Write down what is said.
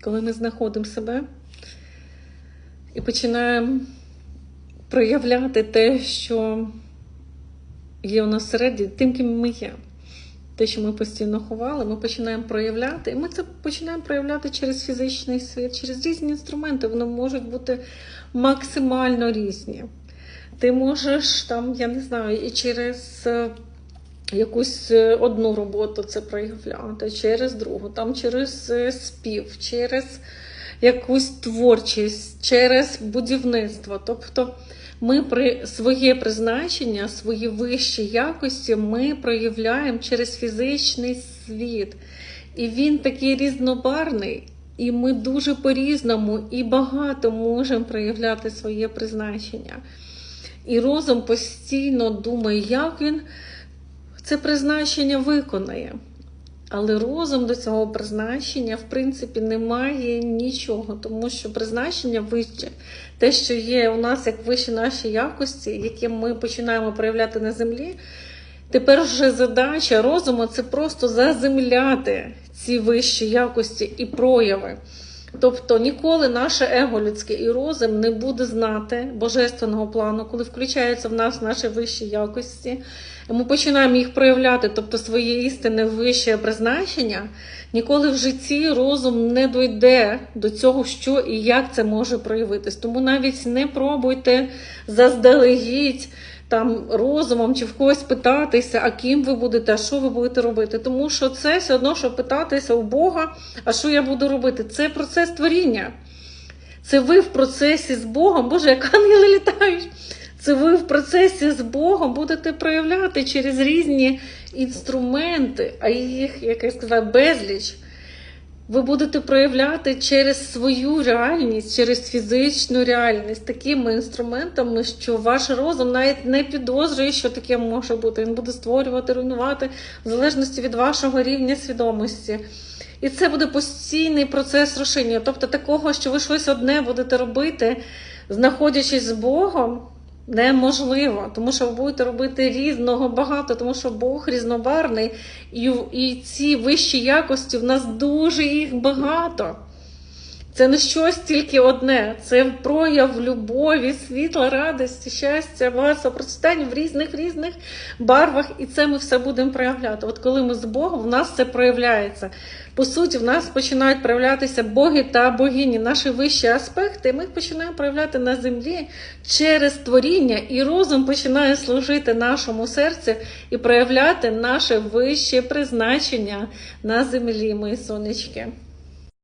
коли ми знаходимо себе і починаємо проявляти те, що є у нас всередині, тим, ким ми є. Те, що ми постійно ховали, ми починаємо проявляти, і ми це починаємо проявляти через фізичний світ, через різні інструменти. Вони можуть бути максимально різні. Ти можеш там, я не знаю, і через е, якусь е, одну роботу це проявляти, через другу, там через е, спів, через якусь творчість, через будівництво. Тобто ми при своє призначення, свої вищі якості ми проявляємо через фізичний світ. І він такий різнобарний, і ми дуже по-різному і багато можемо проявляти своє призначення. І розум постійно думає, як він це призначення виконає. Але розум до цього призначення, в принципі, не має нічого, тому що призначення вище, те, що є у нас як вищі наші якості, які ми починаємо проявляти на землі. Тепер вже задача розуму це просто заземляти ці вищі якості і прояви. Тобто ніколи наше его людське і розум не буде знати божественного плану, коли включаються в нас наші вищі якості. Ми починаємо їх проявляти, тобто своє істинне вище призначення. Ніколи в житті розум не дойде до цього, що і як це може проявитись. Тому навіть не пробуйте заздалегідь там розумом чи в когось питатися, а ким ви будете, а що ви будете робити. Тому що це все одно, що питатися у Бога, а що я буду робити. Це процес творіння. Це ви в процесі з Богом, Боже, як ангели літають. Це ви в процесі з Богом будете проявляти через різні інструменти, а їх, як я сказала, безліч. Ви будете проявляти через свою реальність, через фізичну реальність такими інструментами, що ваш розум навіть не підозрює, що таке може бути. Він буде створювати, руйнувати в залежності від вашого рівня свідомості. І це буде постійний процес рушення. Тобто, такого, що ви щось одне будете робити, знаходячись з Богом, неможливо, тому що ви будете робити різного багато, тому що Бог різнобарний, і, і ці вищі якості в нас дуже їх багато. Це не щось тільки одне, це прояв любові, світла, радості, щастя, багатства, процвітання в різних різних барвах, і це ми все будемо проявляти. От коли ми з Богом, в нас це проявляється. По суті, в нас починають проявлятися боги та богині, наші вищі аспекти, і ми їх починаємо проявляти на землі через творіння, і розум починає служити нашому серцю і проявляти наше вище призначення на землі, мої сонечки.